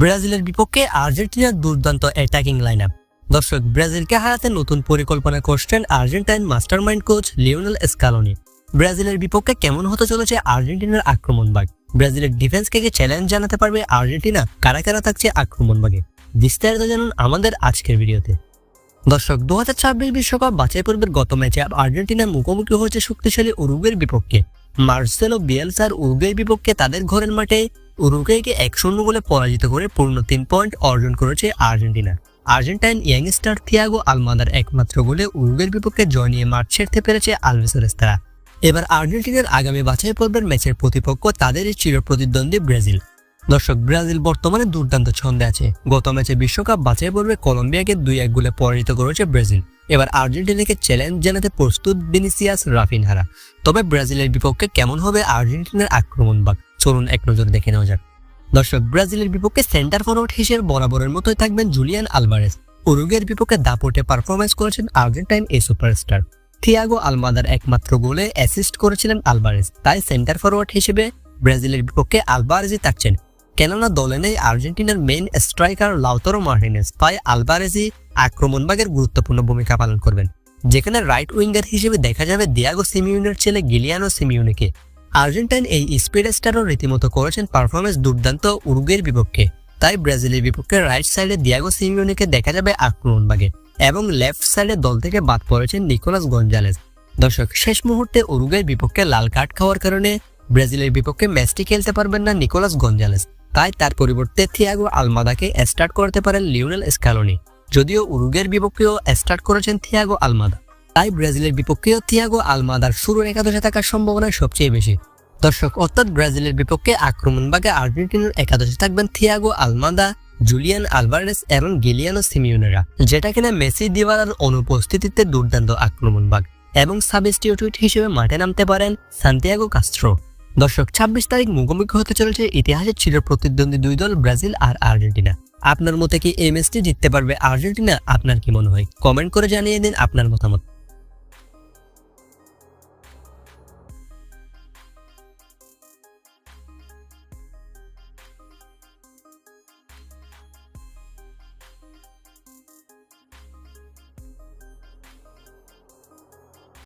ব্রাজিলের বিপক্ষে আর্জেন্টিনার দুর্দান্ত অ্যাটাকিং লাইন আপ দর্শক, ব্রাজিলকে হারাতে নতুন পরিকল্পনা করছেন Argentine mastermind coach Lionel Scaloni. ব্রাজিলের বিপক্ষে কেমন হতে চলেছে আর্জেন্টিনার আক্রমণ বাগ ব্রাজিলের ডিফেন্সকে চ্যালেঞ্জ জানাতে পারবে আর্জেন্টিনা? কারা কারা থাকছে আক্রমণ বাগে বিস্তারিত জানুন আমাদের আজকের ভিডিওতে। দর্শক দু হাজার ছাব্বিশ বিশ্বকাপ বাছাই পর্বের গত ম্যাচে আর্জেন্টিনার মুখোমুখি হয়েছে শক্তিশালী উরুগুয়ের বিপক্ষে। মার্সেলো বিয়েলসার উরুগুয়ের বিপক্ষে তাদের ঘরের মাঠে উরুগুয়েকে এক শূন্য গোলে পরাজিত করে পূর্ণ তিন পয়েন্ট অর্জন করেছে Argentina. Argentine youngster Thiago Almada একমাত্র গোলে উরুগুয়ের বিপক্ষে জয় নিয়ে মাঠ ছেড়তে পেরেছে আলভেসরেস্তারা এবার আর্জেন্টিনার আগামী বাছাই পর্বের ম্যাচের প্রতিপক্ষ তাদেরই চিরপ্রতিদ্বন্দ্বী ব্রাজিল। দর্শক, ব্রাজিল বর্তমানে দুর্দান্ত ছন্দে আছে। গত ম্যাচে বিশ্বকাপ বাছাই পর্বে কলম্বিয়াকে দুই এক গোলে পরাজিত করেছে ব্রাজিল। এবার আর্জেন্টিনাকে চ্যালেঞ্জ জানাতে প্রস্তুত ভিনিসিয়াস রাফিনহারা। তবে ব্রাজিলের বিপক্ষে কেমন হবে আর্জেন্টিনার আক্রমণ বাক চলুন এক নজর দেখে নেওয়া যাক। দর্শক, ব্রাজিলের বিপক্ষে সেন্টার ফরওয়ার্ড হিসেবে বরাবরের মতোই থাকবেন জুলিয়ান আলভারেস উরুগের বিপক্ষে দাপটে পারফরমেন্স করেছেন আর্জেন্টাইন এই সুপারস্টার থিয়াগো আলমাদার একমাত্র গোলে অ্যাসিস্ট করেছিলেন আলভারেস তাই সেন্টার ফরওয়ার্ড হিসেবে ব্রাজিলের বিপক্ষে আলভারেজই থাকছেন। কেননা দলে নেই আর্জেন্টিনার মেইন স্ট্রাইকার লাউতারো মার্টিনেস। তাই আলভারেজই আক্রমণভাগের গুরুত্বপূর্ণ ভূমিকা পালন করবেন। যেখানে রাইট উইঙ্গার হিসেবে দেখা যাবে দিয়াগো সিমিউনের ছেলে গিলিয়ানো সিমিউনিকে। আর্জেন্টাইন এই স্পিড স্টারও রীতিমতো করেছেন পারফরমেন্স দুর্দান্ত উরুগের বিপক্ষে। তাই ব্রাজিলের বিপক্ষে রাইট সাইডে দিয়াগো সিমিউনিকে দেখা যাবে আক্রমণভাগে এবং লেফট সাইডে দল থেকে বাদ পড়েছেন নিকোলাস গঞ্জালেস। দর্শক, শেষ মুহূর্তে উরুগের বিপক্ষে লাল কার্ড খাওয়ার কারণে ব্রাজিলের বিপক্ষে ম্যাচটি খেলতে পারবেন না নিকোলাস গঞ্জালেস। তাই তার পরিবর্তে থিয়াগো আলমাদাকে স্টার্ট করতে পারেন লিওনেল স্ক্যালোনি যদিও উরুগের বিপক্ষেও স্টার্ট করেছেন থিয়াগো আলমাদা। তাই ব্রাজিলের বিপক্ষেও থিয়াগো আলমাদার শুরুর একাদশে থাকার সম্ভাবনা সবচেয়ে বেশি। দর্শক, অর্থাৎ ব্রাজিলের বিপক্ষে আক্রমণ ভাগে আর্জেন্টিনার একাদশে থাকবেন থিয়াগো আলমাদা, জুলিয়ান আলভারেস এবং গিলিয়ানো সিমিউনেরা যেটা কিনা মেসি দিওয়ালার অনুপস্থিতিতে দুর্দান্ত আক্রমণ ভাগ এবং সাবস্টিটিউট হিসেবে মাঠে নামতে পারেন সান্তিয়াগো কাস্ট্রো দর্শক, ছাব্বিশ তারিখ মুখোমুখি হতে চলেছে ইতিহাসের চির প্রতিদ্বন্দ্বী দুই দল ব্রাজিল আর আর্জেন্টিনা। আপনার মতে কি এই ম্যাচটি জিততে পারবে আর্জেন্টিনা? আপনার কি মনে হয়? কমেন্ট করে জানিয়ে দিন আপনার মতামত।